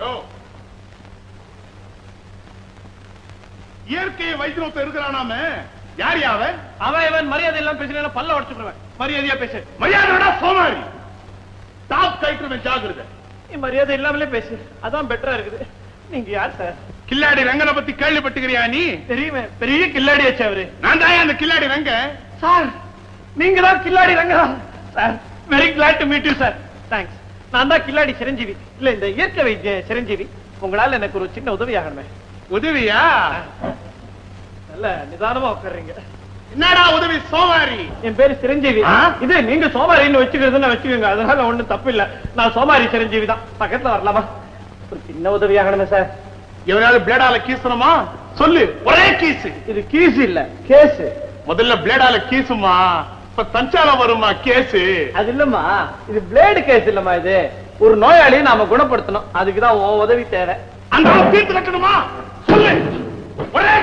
யோ. இயற்கையை வைத்திருத்த இருக்கிறானாம. யார் யாவ அவன்? இவன் மரியாதை எல்லாம் பேசுறேன் பல்ல உடச்சுடுவேன் மரியாதையா பேசு. மரியாதை சோமாரி. டாப் கைட்டுருவேன் ஜாகிரதை நீ மரியாதை இல்லாமலே பேசு. அதான் பெட்டரா இருக்குது. நீங்க யார் சார் கில்லாடி ரங்கனை பத்தி கேள்விப்பட்டுக்கிறியா நீ? தெரியுமே. பெரிய கில்லாடி ஆச்சு அவரு நான் தான் அந்த கில்லாடி ரங்க சார் நீங்க தான் கில்லாடி Ranga sir very glad to meet you sir thanks நான் தான் கில்லாடி சிரஞ்சீவி. இல்ல இந்த இயற்கை வைத்திய சிரஞ்சீவி. உங்களால எனக்கு ஒரு சின்ன உதவி ஆகணுமே உதவியா நல்ல நிதானமா உட்காருங்க என்னடா உதவி சோமாரி? என் பேரு சிரஞ்சீவி? இது நீங்க சோமாரின்னு வச்சுக்கிறதுன்னு வச்சுக்கோங்க. அதனால ஒண்ணும் தப்பு இல்ல நான் சோமாரி சிரஞ்சீவி தான். பக்கத்துல வரலாமா? ஒரு சின்ன உதவி ஆகணுமே சார். எவனாவது பிளேடால கீசணுமா? சொல்லு. ஒரே கீசு. இது கீஸ் இல்ல கேஸ் முதல்ல பிளேடால கீசுமா? தஞ்சால வருமா கேசு அது இல்லம்மா இது பிளேடு கேஸ் இல்லம்மா இது. ஒரு நோயாளியை நாம குணப்படுத்தணும். அதுக்குதான் உன் உதவி தேவை. அந்த தீர்த்து கட்டணுமா சொல்லு. ஒரே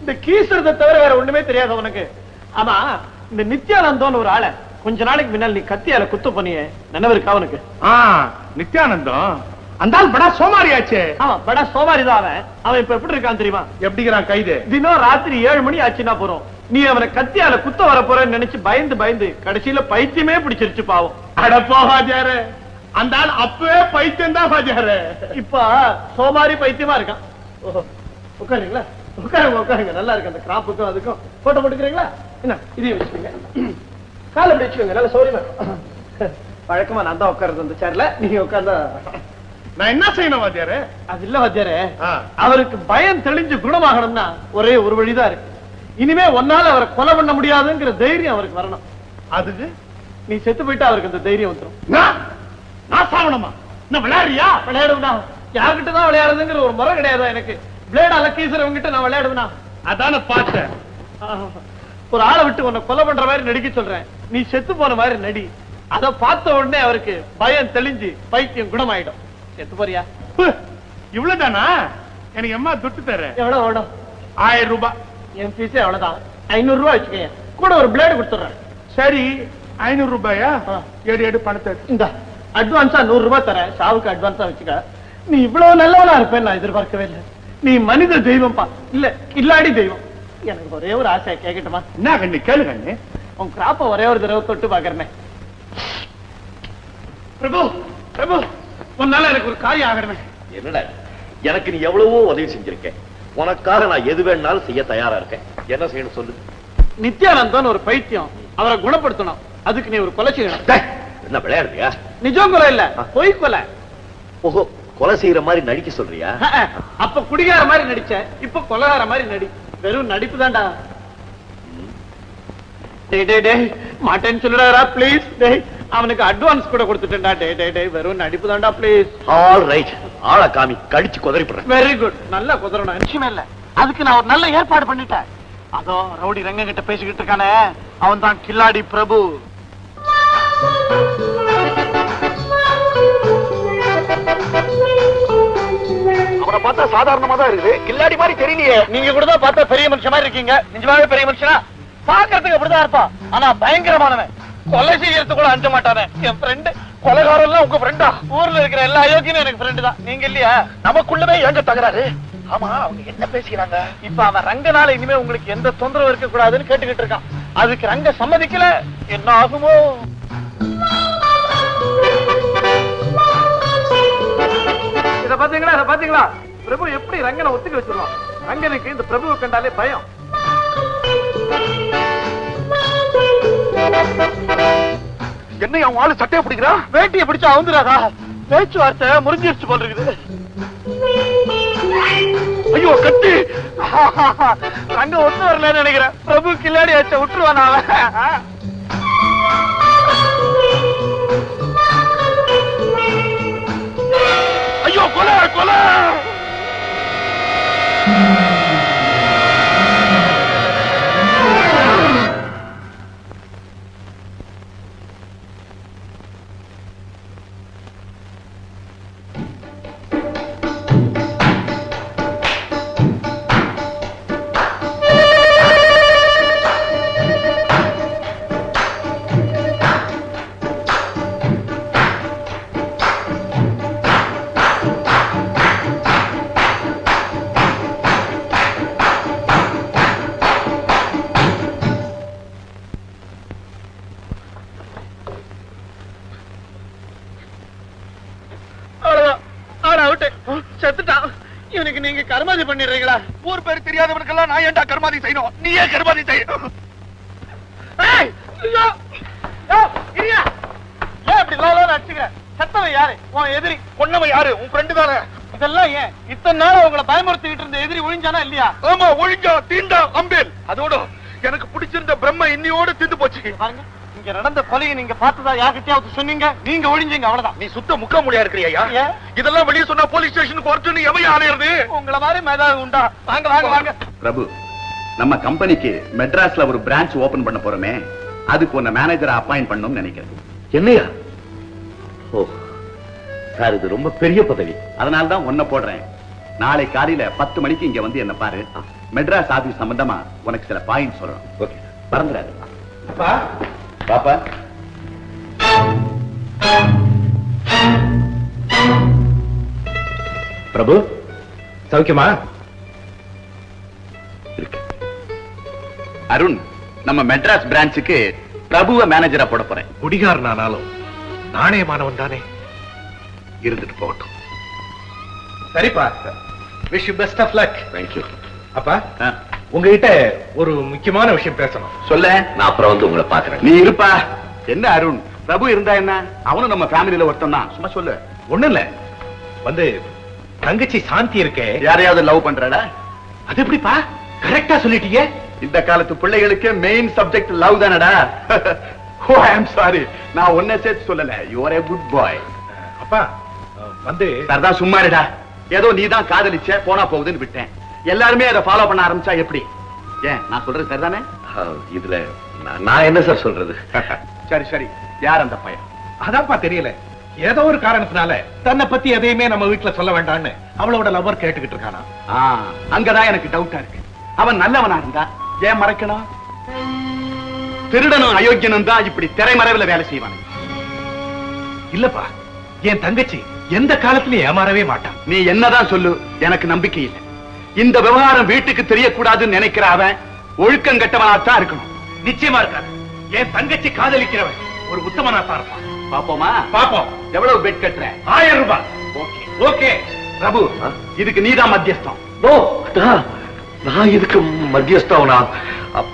இந்த கீசுறதை தவிர வேற ஒண்ணுமே தெரியாது உனக்கு. ஆமா இந்த நித்யானந்தோன்னு ஒரு ஆளை கொஞ்ச நாளைக்கு முன்னால் நீ கத்தியால குத்து பண்ணிய. நினைவு இருக்கா அவனுக்கு நித்யானந்தம். அந்த ஆள் படா சோமாரியாச்சே. ஆமா படா சோமாரி தான் அவன். அவன் இப்ப எப்படி இருக்கான் தெரியுமா? எப்படிங்கிறான் கைது? தினம் ராத்திரி ஏழு மணி ஆச்சுன்னா போறோம். நீ அவனை கத்தியால குத்த வர போறேன்னு நினைச்சு பயந்து பயந்து கடைசியில பைத்தியமே பிடிச்சிருச்சு பாவம். அட போகாஜாரு அந்த ஆள் அப்பவே பைத்தியம் தான் பாஜாரு இப்ப சோமாரி பைத்தியமா இருக்கான். உட்காருங்களா? உட்காருங்க உட்காருங்க. நல்லா இருக்கு அந்த கிராப்புக்கும் அதுக்கும். போட்டோ போட்டுக்கிறீங்களா? என்ன இதையும் வச்சுக்கோங்க. காலை அப்படி வச்சுக்கோங்க நல்ல சௌரியமா. வழக்கமா நான் தான் உட்காருது அந்த சேர்ல நீங்க உட்கார்ந்தா நான் என்ன செய்யணும் வாத்தியாரு அது இல்ல ஆ. அவருக்கு பயம் தெளிஞ்சு குணமாகணும்னா ஒரே ஒரு வழிதான் இருக்கு. இனிமே ஒன்னால அவரை கொலை பண்ண முடியாதுங்கிற தைரியம் அவருக்கு வரணும். அதுக்கு? நீ செத்து போயிட்டா அவருக்கு அந்த தைரியம் வந்துடும் நான் நான் சாவணுமா? என்ன விளையாடுறியா? விளையாடுவா யார்கிட்ட தான் விளையாடுறதுங்கிற ஒரு முறை கிடையாது எனக்கு? பிளேடால கீசுறவங்க கிட்ட நான் விளையாடுவேனா? அதான பார்த்தேன் ஒரு ஆளை விட்டு உன்னை கொலை பண்ற மாதிரி நடிக்க சொல்றேன். நீ செத்து போன மாதிரி நடி. அத பார்த்த உடனே அவருக்கு பயம் தெளிஞ்சு பைத்தியம் குணமாயிடும். செத்து போறியா? இவ்வளவுதானா? எனக்கு எம்மா துட்டு தர எவ்வளவு ஆயிரம் ரூபாய். என் ஃபீஸே அவ்வளவுதான். ஐநூறு ரூபாய் வச்சுக்கோங்க. கூட ஒரு பிளேடு கொடுத்துறேன் சரி ஐநூறு ரூபாயா. எடு எடு பணத்தை. இந்த அட்வான்ஸா நூறு ரூபாய் தரேன். சாவுக்கு அட்வான்ஸா வச்சுக்க. நீ இவ்வளவு நல்லவனா இருப்பேன் நான் எதிர்பார்க்கவே இல்லை. நீ மனித தெய்வம்ப்பா. இல்ல இல்லாடி தெய்வம். எனக்கு ஒரே ஒரு ஆசை கேட்கட்டுமா என்ன கண்ணு? கேளு கண்ணு. உன் கிராப்ப ஒரே ஒரு தடவை தொட்டு பாக்குறேன். பிரபு பிரபு உன்னால எனக்கு ஒரு காரியம் ஆகணுமே. என்னடா எனக்கு நீ எவ்வளவோ உதவி செஞ்சிருக்க. உனக்காக நான் எது வேணாலும் செய்ய தயாரா இருக்கேன். என்ன செய்யணும் சொல்லு. நித்யானந்தன் ஒரு பைத்தியம். அவரை குணப்படுத்தணும். அதுக்கு நீ ஒரு கொலை செய்யணும். என்ன விளையாடுறியா? நிஜம் கொலை இல்ல. பொய் கொலை. ஓஹோ கொலை செய்யற மாதிரி நடிக்க சொல்றியா? அப்ப குடிகார மாதிரி நடிச்ச இப்ப கொலைகார மாதிரி நடி. வெறும் நடிப்பு தான்டா. மாட்டேன்னு சொல்லுடாரா ப்ளீஸ் டேய் அவனுக்கு அட்வான்ஸ் கூட கொடுத்துட்டேன்டா. டேய் டேய் டேய் வெறும் நடிப்பு தான்டா ப்ளீஸ் ஆல் ரைட் ஆளை காமி கடிச்சு குதறிப்படுறேன். வெரி குட் நல்ல நிச்சயமே இல்ல. அதுக்கு நான் ஒரு நல்ல ஏற்பாடு பண்ணிட்டேன். அதோ ரவுடி ரங்க கிட்ட பேசிக்கிட்டு இருக்கானே. அவன் தான் கில்லாடி பிரபு. அவரை பார்த்தா சாதாரணமா தான் இருக்குது. கில்லாடி மாதிரி தெரியலையே நீங்க கூட தான் பார்த்தா பெரிய மனுஷன் மாதிரி இருக்கீங்க. நிஜமாவே பெரிய மனுஷனா? பாக்குறதுக்கு அப்படிதான் இருப்பான். ஆனா பயங்கரமானவன். கொலை செய்யறது கூட அஞ்ச மாட்டானே. என் ஃப்ரெண்டு கொலைகாரம் எல்லாம் உங்க ஃப்ரெண்டா ஊர்ல இருக்கிற எல்லா அயோக்கியும் எனக்கு ஃப்ரெண்டு தான். நீங்க இல்லையா? நமக்குள்ளவே ஏங்க தகராறு. ஆமா அவங்க என்ன பேசிக்கிறாங்க? இப்ப அவன் ரங்கனால இனிமே உங்களுக்கு எந்த தொந்தரவு இருக்க கூடாதுன்னு கேட்டுக்கிட்டு இருக்கான். அதுக்கு ரங்க சம்மதிக்கல. என்ன ஆகுமோ? இத பாத்தீங்களா? இத பாத்தீங்களா? பிரபு எப்படி ரங்கனை ஒத்துக்க வச்சிருவான்? ரங்கனுக்கு இந்த பிரபுவை கண்டாலே பயம். என்ன அவன் ஆளு சட்டையை பிடிக்கிறா? வேட்டியை பிடிச்சா அவுந்துராதா பேச்சுவார்த்தை முறிஞ்சிருச்சு போல் இருக்குது ஐயோ கட்டி ரங்க ஒத்து வரலன்னு நினைக்கிறேன். பிரபு கில்லாடி ஆச்ச விட்டுருவான் அவன். செத்துட்டான். இவனுக்கு நீங்க கருமாதி பண்ணிடுறீங்களா? ஊர் பேர் தெரியாதவனுக்கெல்லாம் நான் ஏன்டா கர்மாதி செய்யணும்? நீயே கர்மாதி செய்யணும். ஏன் இப்படி? செத்தவன் யாரு? உன் எதிரி. கொன்னவன் யாரு? உன் ஃப்ரெண்டு தானே. இதெல்லாம் ஏன்? இத்தனை நாள் உங்களை பயமுறுத்திக்கிட்டு இருந்த எதிரி ஒழிஞ்சானா இல்லையா? ஆமா ஒழிஞ்சா தீண்டா அம்பேல். அதோட எனக்கு பிடிச்சிருந்த பிரம்ம இன்னியோட திந்து போச்சு. பாருங்க. இங்க நடந்த கொலையை நீங்க பார்த்ததா யார்கிட்டயாவது சொன்னீங்க? நீங்க ஒழிஞ்சீங்க அவ்வளவுதான். நீ சுத்த முக்க முடியா இருக்கிறியா? இதெல்லாம் வெளியே சொன்னா போலீஸ் ஸ்டேஷனுக்கு வரட்டுன்னு எவையா அலையிறது உங்களை மாதிரி மேதாவது உண்டா? வாங்க வாங்க வாங்க. பிரபு நம்ம கம்பெனிக்கு மெட்ராஸ்ல ஒரு பிரான்ச் ஓபன் பண்ண போறோமே. அதுக்கு உன்னை மேனேஜரை அப்பாயிண்ட் பண்ணணும்னு நினைக்கிறேன். என்னையா? ஓ சார் இது ரொம்ப பெரிய பதவி. அதனால தான் உன்னை போடுறேன். நாளை காலையில பத்து மணிக்கு இங்க வந்து என்ன பாரு. மெட்ராஸ் ஆபீஸ் சம்பந்தமா உனக்கு சில பாயிண்ட் சொல்லணும் ஓகே. பறந்துடாது பாப்பா. பிரபு சௌக்கியமா? அருண் நம்ம மெட்ராஸ் பிரான்ச்சுக்கு பிரபுவ மேனேஜரா போட போறேன். குடிகாரனானாலும் நாணயமானவன் தானே. இருந்துட்டு போகட்டும். சரிப்பா. Wish you best of luck thank you அப்பா. உங்ககிட்ட ஒரு முக்கியமான விஷயம் பேசணும். சொல்ல நான் அப்புறம் வந்து உங்களை பாக்குறேன் நீ இருப்பா. என்ன அருண்? பிரபு இருந்தா என்ன? அவனும் நம்ம ஃபேமிலியில ஒருத்தன் தான். சும்மா சொல்லு. ஒண்ணு இல்ல. வந்து தங்கச்சி சாந்தி இருக்கே. யாரையாவது லவ் பண்றடா அது எப்படிப்பா? கரெக்டா சொல்லிட்டீங்க. இந்த காலத்து பிள்ளைகளுக்கு மெயின் சப்ஜெக்ட் லவ் தானடா. ஓ ஐ அம் சாரி நான் ஒன்ன சேர்த்து சொல்லல. You are a good boy அப்பா வந்து சரதா சும்மா இருடா. ஏதோ நீ தான் காதலிச்ச போனா போகுதுன்னு விட்டேன். எல்லாருமே அதை ஃபாலோ பண்ண ஆரம்பிச்சா எப்படி? ஏன் நான் சொல்றது சரிதானே? இதுல நான்- என்ன சார் சொல்றது? சரி சரி. யார் அந்த பையன்? அதான்ப்பா தெரியல. ஏதோ ஒரு காரணத்தினால தன்னை பத்தி எதையுமே நம்ம வீட்டுல சொல்ல வேண்டாம்னு அவளோட லவர் கேட்டுக்கிட்டு இருக்கானா? அங்கதான் எனக்கு டவுட்டா இருக்கு. அவன் நல்லவனா இருந்தா ஏன் மறைக்கணும்? திருடனும் அயோக்கியனும் தான் இப்படி திரைமறைவுல வேலை செய்வானுங்க இல்லப்பா என் தங்கச்சி எந்த காலத்திலயும் ஏமாறவே மாட்டான். நீ என்னதான் சொல்லு எனக்கு நம்பிக்கை இல்லை. இந்த விவகாரம் வீட்டுக்கு தெரியக்கூடாதுன்னு நினைக்கிற அவன் ஒழுக்கம் கெட்டவனாத்தான் இருக்கணும். நிச்சயமா இருக்காது. என் தங்கச்சி காதலிக்கிறவன் ஒரு உத்தமனா தான் இருப்பான். பாப்போமா? பாப்போம். எவ்வளவு பெட் கட்டுற? ஆயிரம் ரூபாய். ஓகே. ஓகே. பிரபு இதுக்கு நீதான் மத்தியஸ்தம். நோ நான் நான் இதுக்கு மத்தியஸ்தவனா? அப்-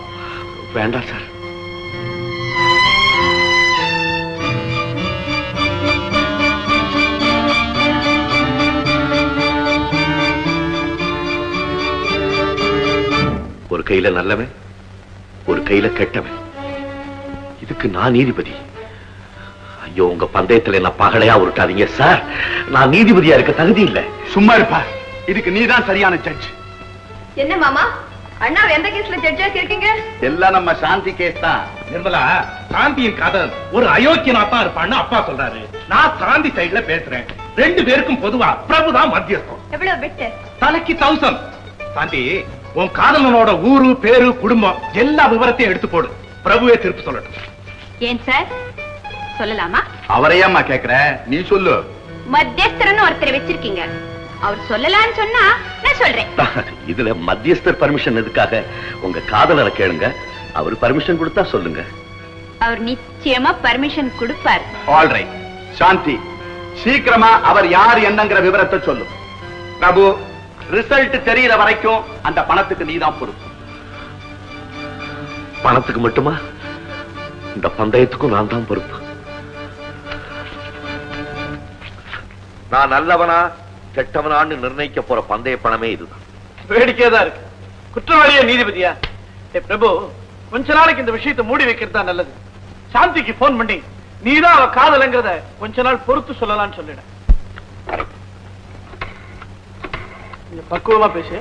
வேண்டாம் சார். கையில நல்லவன் ஒரு கையில கெட்டவன். இதுக்கு நான் நீதிபதி. ஐயோ உங்க பந்தயத்துல என்ன பகலையா உருட்டாதீங்க சார். நான் நீதிபதியா இருக்க தகுதி இல்லை. சும்மா இருப்பா. இதுக்கு நீதான் சரியான ஜட்ஜ் என்ன மாமா? அண்ணா எந்த கேஸ்ல ஜட்ஜா இருக்கீங்க? எல்லாம் நம்ம சாந்தி கேஸ் தான். நிர்மலா சாந்தியின் காதல் ஒரு அயோக்கியனா தான் இருப்பான்னு அப்பா சொல்றாரு. நான் சாந்தி சைடுல பேசுறேன். ரெண்டு பேருக்கும் பொதுவா பிரபுதான் மத்தியஸ்தம். எவ்வளவு பெட்டு தலைக்கு தௌசண்ட் சாந்தி உன் காதலனோட ஊரு பேரு குடும்பம் எல்லா விவரத்தையும் எடுத்து போடு. பிரபுவே திருப்பி சொல்லட்டும். ஏன் சார்? சொல்லலாமா? அவரையாம்மா கேக்குற? நீ சொல்லு. மத்தியஸ்தரன் ஒருத்தரை வச்சிருக்கீங்க. அவர் சொல்லலாம்னு சொன்னா நான் சொல்றேன். இதுல மத்தியஸ்தர் பர்மிஷன் எதுக்காக? உங்க காதலரை கேளுங்க. அவர் பர்மிஷன் கொடுத்தா சொல்லுங்க. அவர் நிச்சயமா பர்மிஷன் கொடுப்பார். ஆல் ரைட் சாந்தி சீக்கிரமா அவர் யார் என்னங்கிற விவரத்தை சொல்லு. பிரபு ரிசல்ட் தெரியற வரைக்கும் அந்த பணத்துக்கு நீதான் பொறுப்பு. பணத்துக்கு மட்டுமா? இந்த பந்தயத்துக்கும் நான் தான் பொறுப்பு. நான் நல்லவனா கெட்டவனான்னு நிர்ணயிக்க போற பந்தய பணமே இதுதான். வேடிக்கையா தான் இருக்கு. குற்றவாளியா நீதிபதியா? ஏ பிரபு கொஞ்ச நாளைக்கு இந்த விஷயத்தை மூடி வைக்கிறது தான் நல்லது. சாந்திக்கு போன் பண்ணி நீதான் அவ காதலங்கிறத கொஞ்ச நாள் பொறுத்து சொல்லலாம்னு சொல்லிட கொஞ்சம் பக்குவமா பேசு.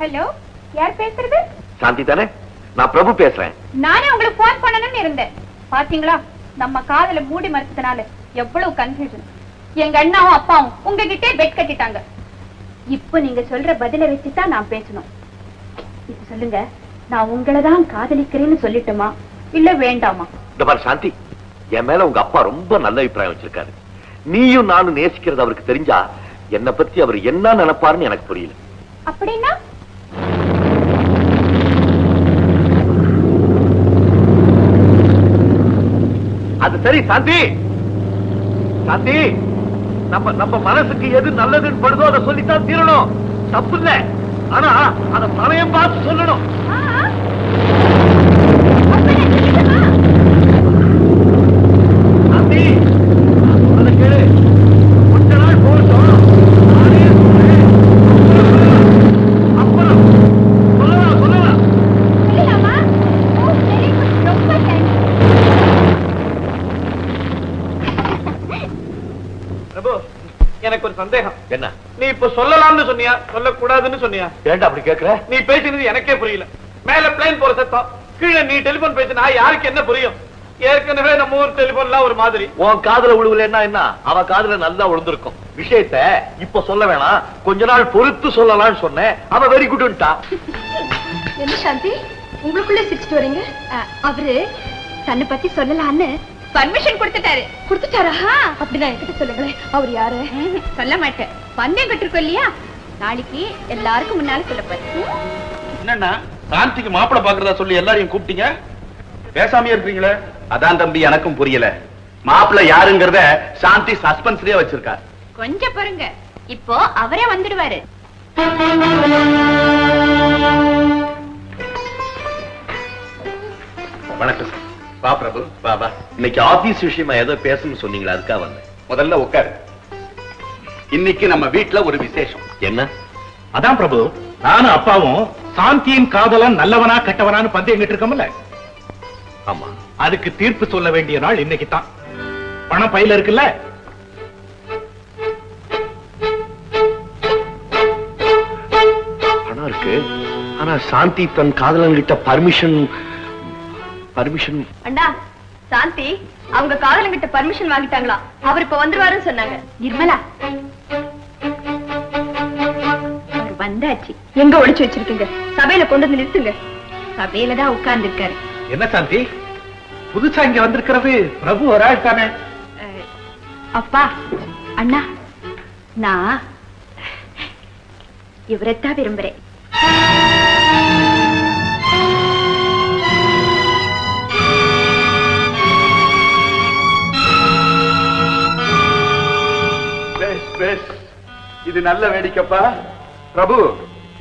ஹலோ யார் பேசுறது? சாந்தி தானே? நான் பிரபு பேசுறேன். நானே உங்களுக்கு போன் பண்ணணும்னு இருந்தேன். பாத்தீங்களா? நம்ம காதல மூடி மறுத்ததுனால எவ்வளவு கன்ஃபியூஷன் எங்க அண்ணாவும் அப்பாவும் உங்ககிட்டே பெட் கட்டிட்டாங்க. இப்போ நீங்க சொல்ற பதில வச்சுதான் நான் பேசணும். இப்ப சொல்லுங்க நான் உங்களை தான் காதலிக்கிறேன்னு சொல்லட்டுமா? இல்ல வேண்டாமா? இந்த மாதிரி சாந்தி என் மேல உங்க அப்பா ரொம்ப நல்ல அபிப்பிராயம் வச்சிருக்காரு. நீயும் நானும் நேசிக்கிறது அவருக்கு தெரிஞ்சா என்னை பத்தி அவர் என்ன நினைப்பாருன்னு எனக்கு புரியல. அப்படின்னா? அது சரி சாந்தி! சாந்தி! நம்ம நம்ம மனசுக்கு எது நல்லதுன்னு படுதோ அதை சொல்லித்தான் தீரணும். தப்பு இல்ல. ஆனா அத சமயம் பார்த்து சொல்லணும் ஆ, ஆ. அப்பனே, நிஜமா? சாந்தி நான் சொல்றதை கேளு கொஞ்ச நாள் போகட்டும் நானே சொல்றேன். அப்புறம் சொல்லலாம் சொல்லலாம் சொல்லலாமா? ஓ, very good. ரொம்ப thanks. பிரபு எனக்கு ஒரு சந்தேகம் என்ன நீ இப்ப சொல்லலாம்னு சொன்னியா? சொல்லக்கூடாதுன்னு சொன்னியா? ஏன்டா அப்படி கேக்குற? நீ பேசினது எனக்கே புரியல. மேல பிளேன் போற சத்தம். கீழே நீ டெலிபோன் பேசினா யாருக்கு என்ன புரியும்? ஏற்கனவே நம்ம ஊர் டெலிபோன்லாம் ஒரு மாதிரி. உன் காதுல விழுவலன்னா என்ன? அவ காதுல நல்லா விழுந்திருக்கும் விஷயத்த இப்ப சொல்ல வேணாம். கொஞ்ச நாள் பொறுத்து சொல்லலாம்னு சொன்னேன். அவ வெரி குட்ன்ட்டா என்ன சாந்தி? உங்களுக்குள்ள சிரிச்சிட்டு வரீங்க? அவரு தன்னை பத்தி சொல்லலான்னு பர்மிஷன் கொடுத்துட்டாரு. கொடுத்துட்டாரா? அப்படின்னா என்கிட்ட சொல்லுங்களேன் அவர் யாரு? சொல்ல மாட்டேன். பந்தயம் கட்டிருக்கோம் இல்லையா? நாளைக்கு எல்லாருக்கும் முன்னால சொல்ல போறேன். என்னன்னா சாந்திக்கு மாப்பிளை பாக்குறதா சொல்லி எல்லாரையும் கூப்பிட்டீங்க? பேசாமையே இருக்கீங்களே அதான் தம்பி எனக்கும் புரியல. மாப்பிள்ள யாருங்கிறத சாந்தி சஸ்பென்ஸ்லயே வச்சிருக்கா கொஞ்சம் பாருங்க இப்போ அவரே வந்துடுவாரு. வணக்கம் வா பிரபு. வா வா. இன்னைக்கு ஆபீஸ் விஷயமா ஏதோ பேசணும்னு சொன்னீங்களா அதுக்காக வந்தேன். முதல்ல உட்காரு. இன்னைக்கு நம்ம வீட்ல ஒரு விசேஷம். என்ன? அதான் பிரபு நானும் அப்பாவும் சாந்தியின் காதலன் நல்லவனா கெட்டவனான்னு பந்தயம் கிட்டு இருக்கோம்ல. ஆமா. அதுக்கு தீர்ப்பு சொல்ல வேண்டிய நாள் இன்னைக்கு தான். பணம் பையில இருக்குல்ல? பணம் இருக்கு. ஆனா சாந்தி தன் காதலன் கிட்ட பர்மிஷன் பர்மிஷன் அண்ணா சாந்தி அவங்க காதலங்கிட்ட பர்மிஷன் வாங்கிட்டாங்களா? அவர் இப்ப வந்துருவாருன்னு சொன்னாங்க. நிர்மலா. அவர் வந்தாச்சு. எங்க ஒளிச்சு வச்சிருக்கீங்க? சபையில கொண்டு வந்து நிறுத்துங்க. சபையில தான் உட்கார்ந்து இருக்காரு என்ன சாந்தி? புதுசா இங்க வந்திருக்கிறது பிரபு ஒரு ஆள் தானே? அப்பா அண்ணா நான் இவரைத்தான் விரும்புறேன். பேஸ் இது நல்ல வேடிக்கைப்பா. பிரபு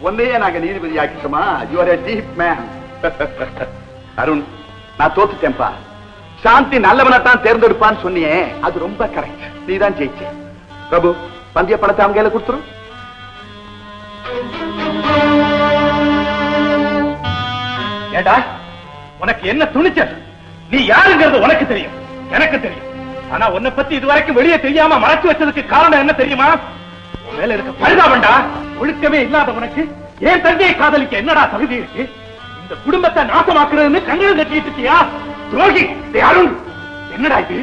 ஒன்னையே நாங்க நீதிபதி ஆக்கிட்டோமா? You are deep man Arun நான் தோத்துட்டேன்ப்பா. சாந்தி நல்லவனை தான் தேர்ந்தெடுப்பான்னு சொன்னியே. அது ரொம்ப கரெக்ட் நீ தான் ஜெயிச்ச. பிரபு பந்தய பணத்தை அவங்க கையில கொடுத்துரும் ஏடா உனக்கு என்ன துணிச்சல்? நீ யாருங்கிறது உனக்கு தெரியும். எனக்கு தெரியும். ஆனா உன்னை பத்தி இதுவரைக்கும் வெளியே தெரியாம மறைச்சு வச்சதுக்கு காரணம் என்ன தெரியுமா? மேல இருக்க பரிதாபண்டா ஒழுக்கமே இல்லாத உனக்கு ஏன் தந்தையை காதலிக்க என்னடா தகுதி இருக்கு? இந்த குடும்பத்தை நாசமாக்குறதுன்னு கங்கணம் கட்டிட்டு இருக்கியா? துரோகி அருண் என்னடா இது?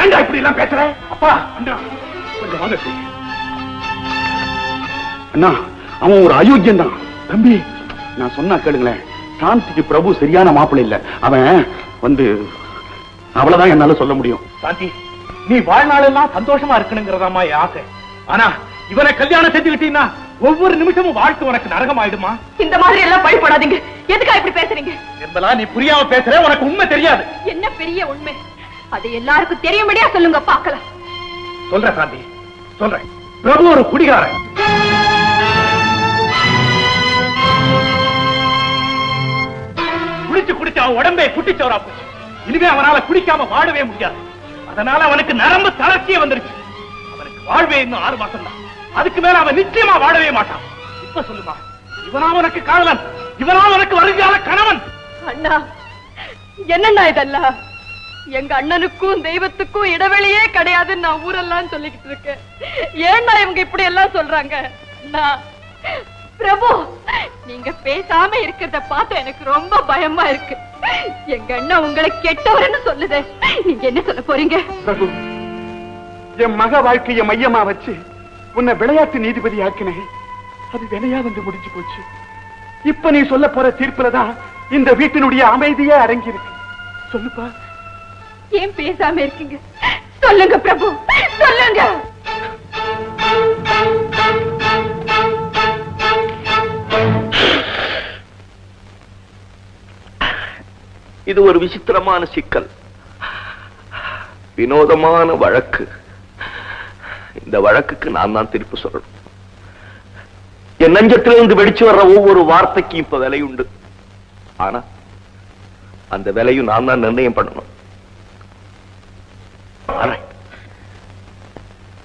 ஏன்டா இப்படி எல்லாம் பேசுற? அப்பா அண்ணா கொஞ்சம் வாங்க அண்ணா அவன் ஒரு அயோக்கியம் தான். தம்பி நான் சொன்னா கேளுங்களேன். சாந்திக்கு பிரபு சரியான மாப்பிள்ளை இல்ல. அவன் வந்து அவ்வளவுதான் என்னால சொல்ல முடியும். சாந்தி நீ வாழ்நாளெல்லாம் சந்தோஷமா இருக்கணுங்கிறதாமா என் ஆசை. ஆனா இவனை கல்யாணம் செஞ்சுக்கிட்டீங்கன்னா ஒவ்வொரு நிமிஷமும் வாழ்க்கை உனக்கு நரகமாயிடுமா? இந்த மாதிரி எல்லாம் பயப்படாதீங்க. எதுக்கா இப்படி பேசுறீங்க? என்பதா நீ புரியாம பேசுற உனக்கு உண்மை தெரியாது. என்ன பெரிய உண்மை? அது எல்லாருக்கும் தெரியும்படியா சொல்லுங்க பார்க்கலாம். சொல்ற சாந்தி சொல்றேன் பிரபு ஒரு குடிகாரன். குடிச்சு குடிச்சு அவன் உடம்பே குட்டிச்சவரா போச்சு. இனிமே அவனால குடிக்காம வாழவே முடியாது. அதனால அவனுக்கு நரம்பு தளர்ச்சியே வந்துருச்சு. அவனுக்கு வாழ்வே இன்னும் ஆறு மாசம் தான் அதுக்கு மேல அவன் நிச்சயமா வாழவே மாட்டான். இப்ப சொல்லுமா இவனா உனக்கு காதலன் இவனா உனக்கு வருங்கால கணவன். அண்ணா என்னண்ணா இதெல்லாம் எங்க அண்ணனுக்கும் தெய்வத்துக்கும் இடைவெளியே கிடையாதுன்னு நான் ஊரெல்லாம் சொல்லிக்கிட்டு இருக்கேன். ஏன்னா இவங்க இப்படி எல்லாம் சொல்றாங்க? அண்ணா பிரபு நீங்க பேசாம இருக்கிறத பார்த்து எனக்கு ரொம்ப பயமா இருக்கு. எங்க அண்ணன் உங்களை கெட்டவர்னு சொல்லுதே. நீங்க என்ன சொல்ல போறீங்க? பிரபு என் மக வாழ்க்கைய மையமா வச்சு உன்னை விளையாட்டு நீதிபதி ஆக்கினேன். அது வினையா வந்து முடிஞ்சு போச்சு. இப்ப நீ சொல்ல போற தீர்ப்புல தான் இந்த வீட்டினுடைய அமைதியே அடங்கி இருக்கு சொல்லுப்பா. ஏன் பேசாம இருக்கீங்க? சொல்லுங்க பிரபு சொல்லுங்க. இது ஒரு விசித்திரமான சிக்கல். வினோதமான வழக்கு. இந்த வழக்குக்கு நான் தான் திருப்பி சொல்லணும். என் நெஞ்சத்திலிருந்து வெடிச்சு வர்ற ஒவ்வொரு வார்த்தைக்கும் இப்ப விலை உண்டு. ஆனா அந்த விலையும் நான் தான் நிர்ணயம் பண்ணணும்.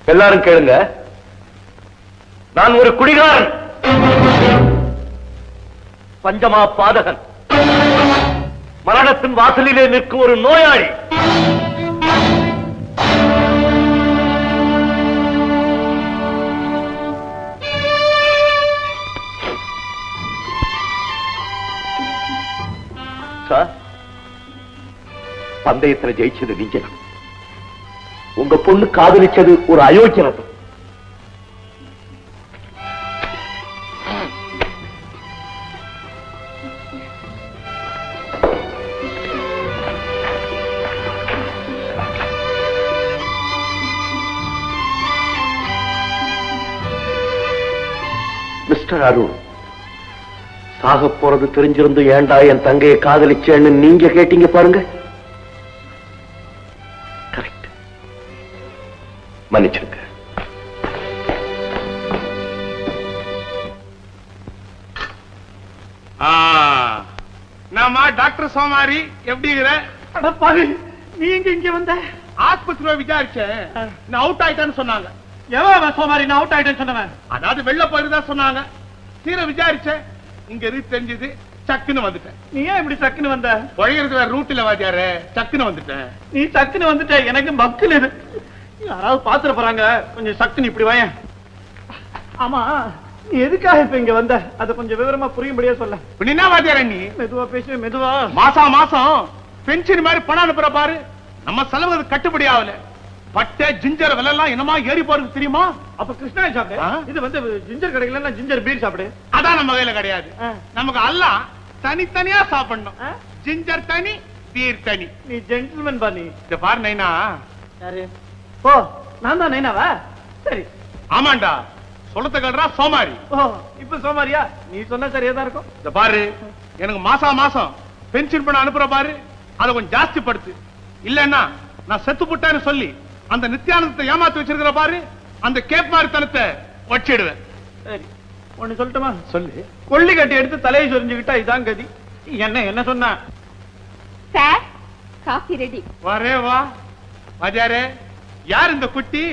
எல்லாரும் கேளுங்க. நான் ஒரு குடிகாரன். பஞ்சமா பாதகன். மரணத்தின் வாசலிலே நிற்கும் ஒரு நோயாளி. சார் பந்தயத்துல ஜெயிச்சது நீங்க உங்க பொண்ணு காதலிச்சது ஒரு அயோக்கியரதம் மிஸ்டர் அருண். சாக போறது தெரிஞ்சிருந்து ஏன்டா என் தங்கையை காதலிச்சேன்னு நீங்க கேட்டீங்க பாருங்க. கரெக்ட் மன்னிச்சிருங்க நாம டாக்டர் சோமாரி எப்படி இருக்கிற அட பாவி நீ எங்க இங்க வந்த? ஆஸ்பத்திரியில விசாரிச்சேன். நான் அவுட் ஆயிட்டேன்னு சொன்னாங்க. எவன் சோமாரி நான் அவுட் ஆயிட்டேன்னு சொன்னவன்? அதாவது வெள்ள போயிருந்தா சொன்னாங்க. தீர விசாரிச்சேன். இங்க இருக்கு தெரிஞ்சது. சக்குன்னு வந்துட்டேன். நீ ஏன் இப்படி சக்குன்னு வந்த? பழகிறது வேற ரூட்ல வாத்தியாரு சக்குன்னு வந்துட்டேன். நீ சக்குன்னு வந்துட்ட எனக்கு பக்குன்னு. இது யாராவது பாத்துற போறாங்க கொஞ்சம் சக்குன்னு இப்படி வாயேன். ஆமா நீ எதுக்காக இப்ப இங்க வந்த? அத கொஞ்சம் விவரமா புரியும்படியா சொல்ல. என்ன வாத்தியார நீ? மெதுவா பேசு மெதுவா. மாசா மாசம் பென்ஷன் மாதிரி பணம் அனுப்புற பாரு. நம்ம செலவு அது கட்டுப்படி ஆகல. பட்டை ஜிஞ்சர் விலை எல்லாம் என்னமா ஏறி போறது தெரியுமா? அப்ப கிருஷ்ணாய் சாப்பிடு? இது வந்து ஜிஞ்சர் கிடைக்கலன்னா ஜிஞ்சர் பீர் சாப்பிடு. அதான் நம்ம கையில கிடையாது. நமக்கு எல்லாம் தனித்தனியா சாப்பிடணும்? ஜிஞ்சர் தனி பீர் தனி. நீ ஜென்டில்மேன் பா நீ. இந்த பாரு நைனா. யாரு? ஓ நான் தான் நைனாவா? சரி. ஆமாண்டா. சொல்லத்த கல்றா சோமாரி. ஓ இப்ப சோமாரியா? நீ சொன்னா சரியா தான் இருக்கும். இந்த பாரு. எனக்கு மாசா மாசம். பென்ஷன் பண்ண அனுப்புற பாரு. அதை கொஞ்சம் ஜாஸ்தி படுத்து. இல்லன்னா நான் செத்து போட்டேன்னு சொல்லி அந்த நித்யானந்தத்தை ஏமாத்தி வச்சிருக்கிற பாரு. அந்த கேப் மாதிரி தனத்தை வச்சிடுவேன். சரி ஒண்ணு சொல்லட்டுமா? சொல்லு. கொள்ளி கட்டி எடுத்து தலையை சொரிஞ்சுக்கிட்டா இதான் கதி. என்ன என்ன சொன்ன? Sir coffee ready. வரே வா. வாஜாரே யார் இந்த குட்டி?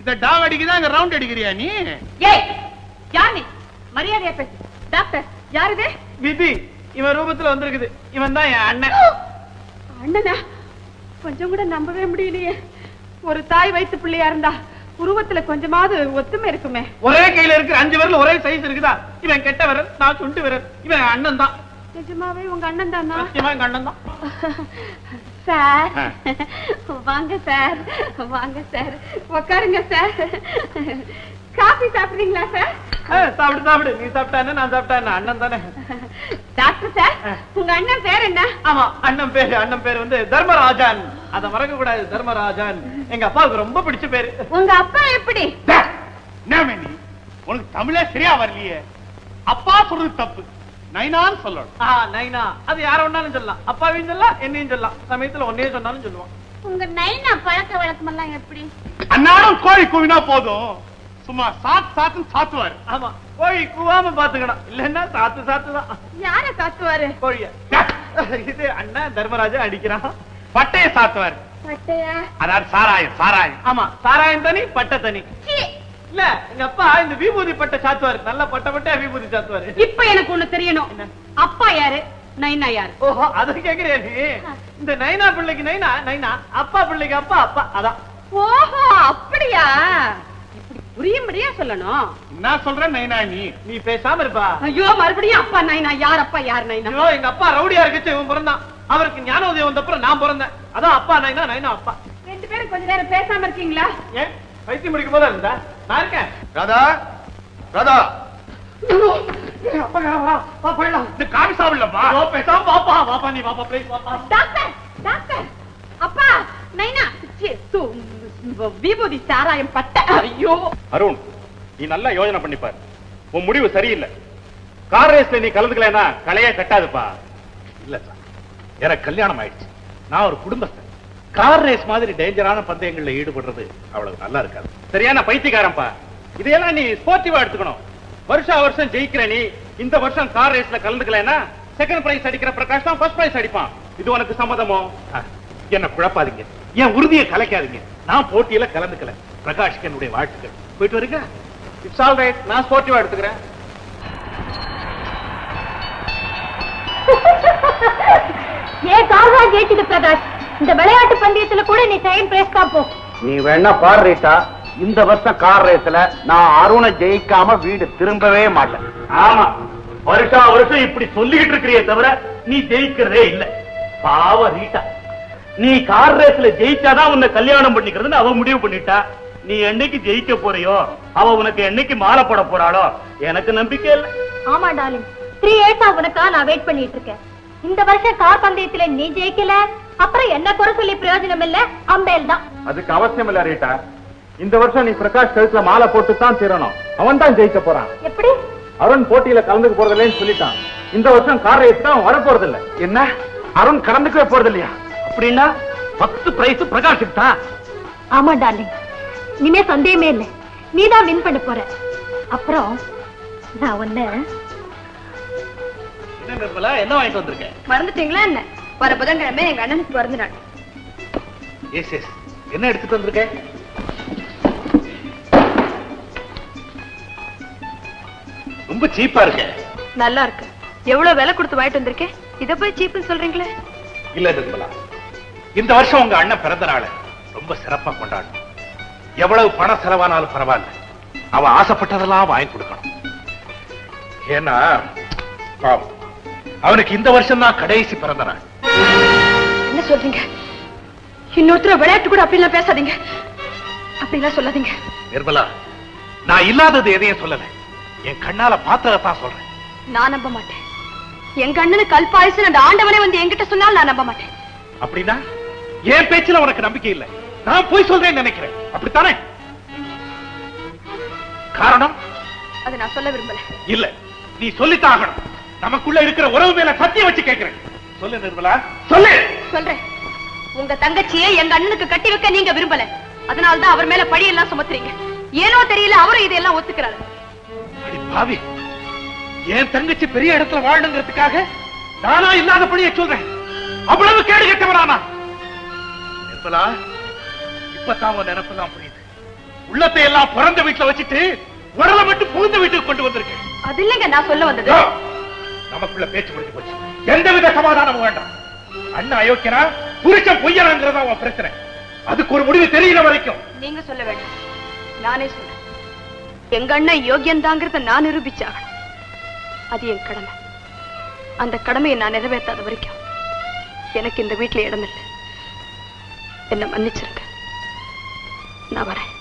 இந்த டாவ் அடிக்குதா இங்க ரவுண்ட் அடிக்கிறியா நீ? ஏய் யார் நீ? மரியாதையா பேசு. டாக்டர் யார் இது? விதி இவன் ரூபத்துல வந்திருக்குது. இவன் தான் என் அண்ணன். அண்ணனா? கொஞ்சம் கூட நம்பவே முடியலையே. ஒரு தாய் வயித்து பிள்ளையா இருந்தா உருவத்துல கொஞ்சமாவது ஒத்துமை இருக்குமே. ஒரே கையில இருக்கிற அஞ்சு விரல் ஒரே சைஸ் இருக்குதா? இவன் கெட்ட விரல் நான் சுண்டு விரல். இவன் அண்ணன் தான். நிஜமாவே உங்க அண்ணன் தானா? சத்தியமா எங்க அண்ணன் தான். சார். வாங்க சார். வாங்க சார். உட்காருங்க சார். காபி சாப்பிடுறீங்களா சார்? சாப்பிடு சாப்பிடு. நீ சாப்பிட்டா நான் சாப்பிட்டா அண்ணன் தானே. டாக்டர் சார் உங்க அண்ணன் பேர் என்ன? ஆமா அண்ணன் பேரு அண்ணன் பேரு வந்து தர்மராஜன். அத மறக்க கூடாது தர்மராஜன். எங்க அப்பாவுக்கு ரொம்ப பிடிச்ச பேரு. உங்க அப்பா எப்படி? நீ? உனக்கு தமிழே சரியா வரலையே. அப்பா சொல்றது தப்பு. நைனான்னு சொல்லணும். ஆ நைனா. அது யார வேணாலும் சொல்லலாம். அப்பாவையும் சொல்லலாம் என்னையும் சொல்லலாம். சமயத்துல ஒன்னையும் சொன்னாலும் சொல்லுவான். உங்க நைனா பழக்க வழக்கம் எல்லாம் எப்படி? அன்னாடும் கோழி கூவினா போதும். சும்மா சாத்து சாத்துன்னு சாத்துவாரு. ஆமா. கோழி கூவாம பாத்துக்கணும். இல்லன்னா சாத்து சாத்து தான் யார காத்துவாரு கோழிய இது அண்ணன் தர்மராஜன் அடிக்கிறான். பட்டைய சாத்துவாரு. பட்டையா? அதாவது சாராயம் சாராயம். ஆமா சாராயம் தனி பட்டை தனி. இல்ல எங்க அப்பா இந்த விபூதி பட்டை சாத்துவாரு. நல்லா பட்டை பட்டையா விபூதி சாத்துவாரு. இப்ப எனக்கு ஒண்ணு தெரியணும். அப்பா யாரு? நைனா யாரு? ஓஹோ அத கேக்குறியா நீ. இந்த நைனா பிள்ளைக்கு நைனா நைனா. அப்பா பிள்ளைக்கு அப்பா அப்பா. அதான். ஓஹோ அப்படியா? புரியும்படியா சொல்லணும்? என்ன சொல்ற நைனா நீ நீ பேசாம இருப்பா. ஐயோ மறுபடியும் அப்பா நைனா யார் அப்பா யார் நைனா? ஐயோ எங்க அப்பா ரவுடியா இருக்கச்சு இவன் பிறந்தான். அவருக்கு ஞானோதயம் வந்தப்புறம் நான் பிறந்தேன். அதான் அப்பா நைனா நைனா அப்பா. ரெண்டு பேரும் கொஞ்ச நேரம் பேசாம இருக்கீங்களா? ஏன்? பைத்தியம் முடிக்கும் போதா இருந்தா? நான் இருக்கேன். ராதா ராதா. அப்பா வா வா போயிடலாம். இந்த சாப்பிடலப்பா. பேசாம வாப்பா வாப்பா நீ வாப்பா ப்ளீஸ் வாப்பா டாக்டர் டாக்டர் அப்பா நைனா சீ, விபூதி சாராயம் பட்டை. ஐயோ! அருண் நீ நல்லா யோசனை பண்ணிப்பார். உன் முடிவு சரியில்லை. கார் ரேஸ்ல நீ கலந்துக்கலன்னா கலையே கட்டாதுப்பா. இல்ல சார் எனக்கு கல்யாணம் ஆயிடுச்சு. நான் ஒரு குடும்பஸ்தன். கார் ரேஸ் மாதிரி டேஞ்சரான பந்தயங்கள்ல ஈடுபடுறது அவ்வளவு நல்லா இருக்காது. சரியான பைத்தியக்காரன்பா இதையெல்லாம் நீ ஸ்போர்ட்டிவா எடுத்துக்கணும். வருஷா வருஷம் ஜெயிக்கிற நீ இந்த வருஷம் கார் ரேஸ்ல கலந்துக்கலன்னா செகண்ட் பிரைஸ் அடிக்கிற பிரகாஷ் தான் ஃபர்ஸ்ட் பிரைஸ் அடிப்பான். இது உனக்கு சம்மதமோ? என்ன குழப்பாதீங்க. என் உறுதியை கலைக்காதீங்க. நான் போட்டியில கலந்துக்கல. பிரகாஷ்க்கு என்னுடைய வாழ்த்துக்கள். போயிட்டு வரீங்க? இட்ஸ் ஆல் ரைட் நான் ஸ்போர்ட்டிவா எடுத்துக்கிறேன். ஏன் கார்வா ஜெயிச்சது பிரகாஷ்? இந்த விளையாட்டு பந்தயத்துல கூட நீ செகண்ட் பிரைஸ் தான் போ. நீ வேணா பாரு ரீட்டா. இந்த வருஷம் கார் ரேஸ்ல நான் அருணை ஜெயிக்காம வீடு திரும்பவே மாட்டேன். ஆமா. வருஷா வருஷம் இப்படி சொல்லிக்கிட்டு இருக்கிறியே தவிர நீ ஜெயிக்கிறதே இல்ல. பாவ ரீட்டா. நீ கார் ரேஸ்ல ஜெயிச்சாதான் உன்னை கல்யாணம் பண்ணிக்கிறதுன்னு அவ முடிவு பண்ணிட்டா. நீ என்னைக்கு ஜெயிக்க போறியோ அவ உனக்கு என்னைக்கு மாலை போட போறாளோ எனக்கு நம்பிக்கை இல்ல. ஆமா டார்லிங் த்ரீ இயர்ஸா உனக்கா நான் வெயிட் பண்ணிட்டு இருக்கேன். இந்த வருஷம் கார் பந்தயத்துல நீ ஜெயிக்கல அப்புறம் என்ன குறை சொல்லி பிரயோஜனம் இல்ல? அம்பேல் தான். அதுக்கு அவசியம் இல்ல ரீட்டா. இந்த வருஷம் நீ பிரகாஷ் கழுத்துல மாலை போட்டு தான் தீரணும் அவன் தான் ஜெயிக்க போறான். எப்படி? அருண் போட்டியில கலந்துக்க போறதில்லைன்னு சொல்லிட்டான். இந்த வருஷம் கார் ரேஸ் தான் வர போறது இல்ல என்ன? அருண் கலந்துக்கவே போறது இல்லையா அப்படின்னா பத்து பிரைஸ் பிரகாஷுக்கு தான் ஆமா டார்லிங் இனிமே சந்தேகமே இல்ல. நீ தான் வின் பண்ண போற. அப்புறம் நான் ஒண்ணு என்ன வாங்கிட்டு வந்திருக்கேன் மறந்துட்டீங்களா என்ன? வர புதன்கிழமை எங்க அண்ணனுக்கு பிறந்த நாள். எஸ் எஸ் என்ன எடுத்துட்டு வந்திருக்கேன் ரொம்ப சீப்பா இருக்க. நல்லா இருக்கு. எவ்வளவு விலை கொடுத்து வாங்கிட்டு வந்திருக்கேன் இத போய் சீப்புன்னு சொல்றீங்களே. இல்ல நிர்மலா. இந்த வருஷம் உங்க அண்ணன் பிறந்த நாளை ரொம்ப சிறப்பா கொண்டாடணும் எவ்வளவு பணம் செலவானாலும் பரவாயில்ல. அவன் ஆசைப்பட்டதெல்லாம் வாங்கி கொடுக்கணும். ஏன்னா பாவம், அவனுக்கு இந்த வருஷம் தான் கடைசி பிறந்த நாள் என்ன சொல்றீங்க? இன்னொருத்தர் விளையாட்டு கூட அப்படிலாம் பேசாதீங்க. அப்படிலாம் சொல்லாதீங்க. நிர்மலா நான் இல்லாதது எதையும் சொல்லல. என் கண்ணால பார்த்ததான் சொல்றேன். நான் நம்ப மாட்டேன். எங்க அண்ணனுக்கு கல்பாயசு அந்த ஆண்டவனே வந்து என்கிட்ட சொன்னால் நான் நம்ப மாட்டேன். அப்படின்னா? என் பேச்சுல உனக்கு நம்பிக்கை இல்லை. நான் போய் சொல்றேன்னு நினைக்கிறேன். அப்படித்தானே? காரணம்? அதை நான் சொல்ல விரும்பல. இல்ல. நீ சொல்லித்தான் ஆகணும். நமக்குள்ள இருக்கிற உறவு மேல சத்தியம் வச்சு கேட்கிறேன். சொல்லு நிர்மலா. சொல்லு! சொல்றேன். உங்க தங்கச்சியை எங்க அண்ணனுக்கு கட்டி வைக்க நீங்க விரும்பல. அதனால்தான் அவர் மேல பழி எல்லாம் சுமத்துறீங்க. ஏனோ தெரியல அவரும் இதெல்லாம் ஒத்துக்கிறாரு. பாவி. என் தங்கச்சி பெரிய இடத்துல வாழணுங்கிறதுக்காக நானா இல்லாத பழிய சொல்றேன். அவ்வளவு கேடு கெட்டவரானா நிர்மலா இப்பதான் உன் நினைப்பெல்லாம் புரியுது. உள்ளத்தை எல்லாம் பிறந்த வீட்டுல வச்சுட்டு உடலை மட்டும் புகுந்த வீட்டுக்கு கொண்டு வந்திருக்கேன். அது இல்லைங்க நான் சொல்ல வந்தது. நமக்குள்ள பேச்சு முடிஞ்சு போச்சு. எந்தவித சமாதானமும் வேண்டாம். அண்ணன் அயோக்கியனா புருஷன் பொய்யனாங்கிறதா உன் பிரச்சனை. அதுக்கு ஒரு முடிவு தெரியற வரைக்கும். நீங்க சொல்ல வேண்டாம். நானே சொல்றேன் எங்க அண்ணன் யோகியன் தாங்கிறத நான் நிரூபிச்சாகணும். அது என் கடமை. அந்த கடமையை நான் நிறைவேற்றாத வரைக்கும் எனக்கு இந்த வீட்டுல இடம் இல்லை. என்ன மன்னிச்சிருங்க. நான் வரேன்.